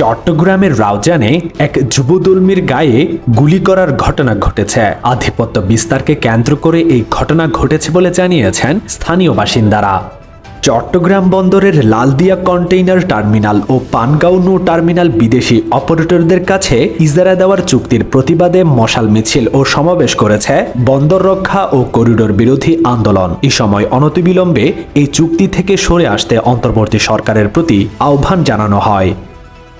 চট্টগ্রামের রাউজানে এক যুবদুলমির গায়ে গুলি করার ঘটনা ঘটেছে। আধিপত্য বিস্তারকে কেন্দ্র করে এই ঘটনা ঘটেছে বলে জানিয়েছেন স্থানীয় বাসিন্দারা। চট্টগ্রাম বন্দরের লালদিয়া কন্টেইনার টার্মিনাল ও পানগাঁও নৌ টার্মিনাল বিদেশি অপারেটরদের কাছে ইজারা দেওয়ার চুক্তির প্রতিবাদে মশাল মিছিল ও সমাবেশ করেছে বন্দর রক্ষা ও করিডোর বিরোধী আন্দোলন। এই সময় অনতিবিলম্বে এই চুক্তি থেকে সরে আসতে অন্তর্বর্তী সরকারের প্রতি আহ্বান জানানো হয়।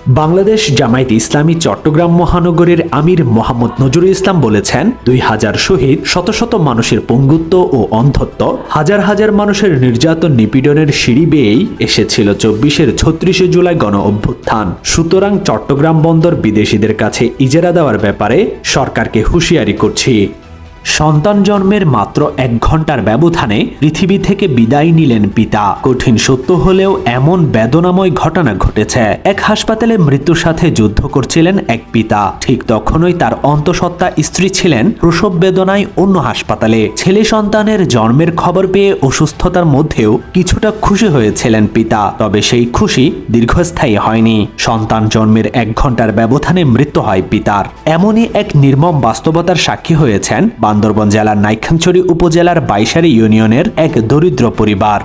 বাংলাদেশ জামায়াত ইসলামী চট্টগ্রাম মহানগরের আমির মোহাম্মদ নজরুল ইসলাম বলেছেন, দুই হাজার শহীদ, শত শত মানুষের পঙ্গুত্ব ও অন্ধত্ব, হাজার হাজার মানুষের নির্যাতন নিপীড়নের সিঁড়ি বেয়েই এসেছিল চব্বিশের ছত্রিশে জুলাই গণ অভ্যুত্থান। সুতরাং চট্টগ্রাম বন্দর বিদেশিদের কাছে ইজারা দেওয়ার ব্যাপারে সরকারকে হুঁশিয়ারি করছি। সন্তান জন্মের মাত্র এক ঘণ্টার ব্যবধানে পৃথিবী থেকে বিদায় নিলেন পিতা। কঠিন সত্য হলেও এমন বেদনাময় ঘটনা ঘটেছে। এক হাসপাতালে মৃত্যুর সাথে যুদ্ধ করছিলেন এক পিতা। ঠিক তখনই তার অন্তঃসত্ত্বা স্ত্রী ছিলেন প্রসব বেদনায় অন্য হাসপাতালে। ছেলে সন্তানের জন্মের খবর পেয়ে অসুস্থতার মধ্যেও কিছুটা খুশি হয়েছিলেন পিতা। তবে সেই খুশি দীর্ঘস্থায়ী হয়নি। সন্তান জন্মের এক ঘণ্টার ব্যবধানে মৃত্যু হয় পিতার। এমনই এক নির্মম বাস্তবতার সাক্ষী হয়েছেন বান্দরবন জেলার নাইখাংছড়ি উপজেলার বাইশারি ইউনিয়নের এক দরিদ্র পরিবার।